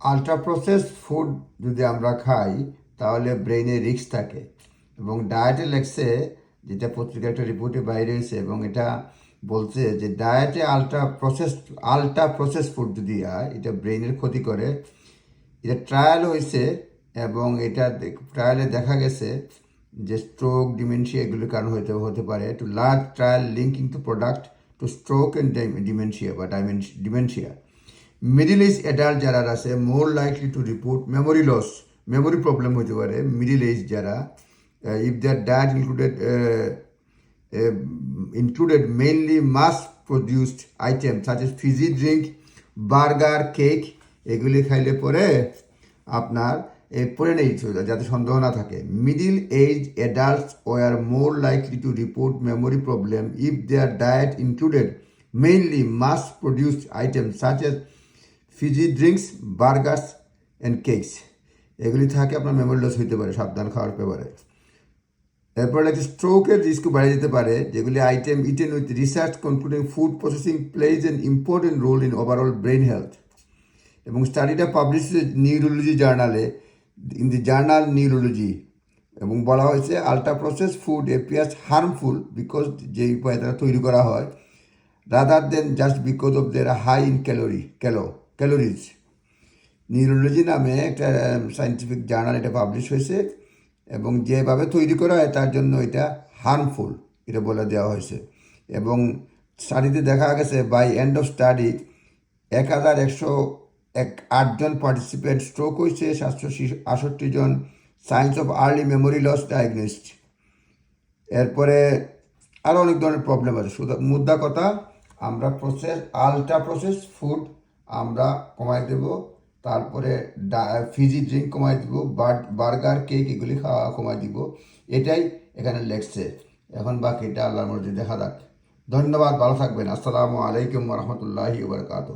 Ultra process food যদি আমরা খাই, তাহলে ব্রেইনে রিস্ক থাকে। এবং ডায়েটে লেগছে যেটা পত্রিকার একটা রিপোর্টে বাইরে হয়েছে, এবং এটা বলছে যে ডায়েটে ultra process ultra process food যদি হয়, এটা ব্রেইনের ক্ষতি করে। এটা ট্রায়াল হয়েছে, এবং এটা ট্রায়ালে দেখা গেছে যে স্ট্রোক ডিমেনশিয়া এগুলোর কারণ হতে হতে পারে। Two large trial linking to product to stroke and dementia বা ডিমেনশিয়া মিডিল এজ অ্যাডাল্ট যারা আছে more likely to report memory loss memory problem হতে পারে মিডিল এজ যারা if their diet included included mainly mass produced item such as fizzy drink, burger cake এগুলি খাইলে পরে আপনার পরে নেই যাতে সন্দেহ না থাকে। Middle age adults were more likely to report memory problem if their diet included mainly mass produced item such as fizzy drinks burgers and cakes এগুলি থাকে আপনার মেমোরি লস হইতে পারে, সাবধান খাওয়ার ব্যাপারে। এরপর লাগছে স্ট্রোকের রিস্ক বেড়ে যেতে পারে, যেগুলি item eaten with research concluding food processing plays an important role in overall brain health এবং স্টাডিটা পাবলিশ নিউরোলজি জার্নালে ইন দি জার্নাল নিউরোলজি এবং বলা হয়েছে ultra process food appears harmful because যে উপায়ে তারা তৈরি করা হয় rather than just because of their high in calorie calo calories neurology নামে একটা সাইন্টিফিক জার্নাল এটা পাবলিশ হয়েছে এবং যেভাবে তৈরি করা হয় তার জন্য এটা হার্মফুল এটা বলে দেওয়া হয়েছে। এবং স্টাডিতে দেখা গেছে বাই এন্ড অফ স্টাডি এক হাজার একশো এক আটজন পার্টিসিপেন্ট স্ট্রোক হয়েছে, সাতশো আষট্টি জন science of early memory loss diagnosed এরপরে আরও অনেক ধরনের প্রবলেম আছে। শুধু মুদ্রা কথা, আমরা প্রসেস আলট্রা প্রসেস ফুড আমরা কমাই দেব, তারপরে ফিজি ড্রিঙ্ক কমাই দিব বার্গার, কেক এগুলি খাওয়া, কমাই দিব। এটাই এখানে লেখছে। এখন বাকিটা আল্লাহর মর্জি দেখা যাক। ধন্যবাদ, ভালো থাকবেন। আসসালামু আলাইকুম রহমতুল্লাহি বারকাত